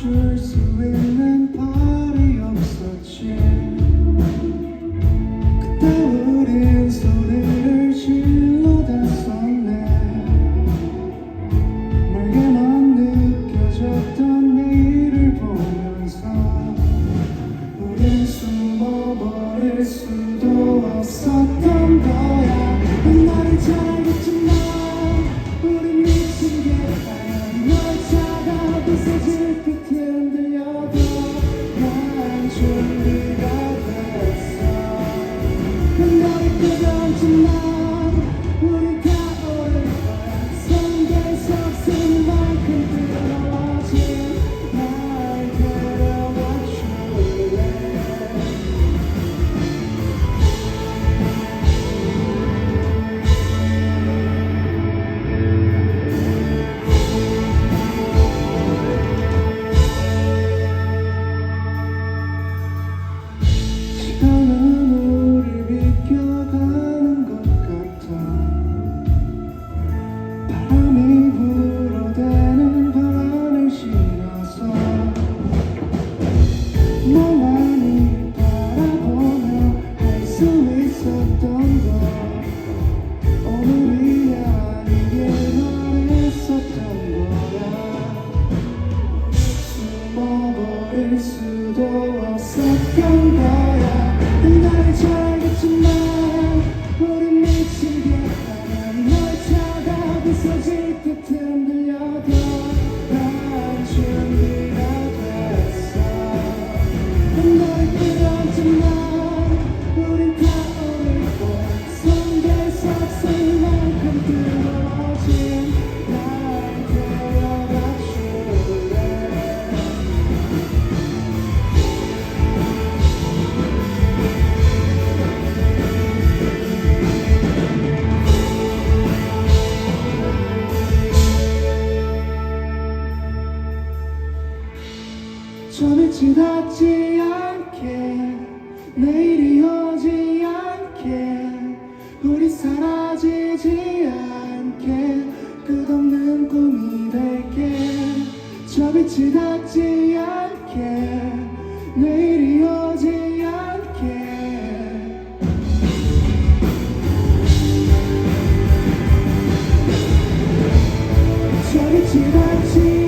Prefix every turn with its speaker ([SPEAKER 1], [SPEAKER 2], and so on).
[SPEAKER 1] treasure surrender. 수도 없었던 거야. 날 잘겠지만 우린 미치게 하면 널 차가 부서질 듯 흔들려도 난 준비가 됐어. 널 끌었지만 우린 다 거야 손대서 쓸 만큼 뜨거 지나지 않게 내일이 오지 않게 우리 사라지지 않게 끝없는 꿈이 될게. 저 빛이 닿지 않게 내일이 오지 않게. 저 빛이 닿지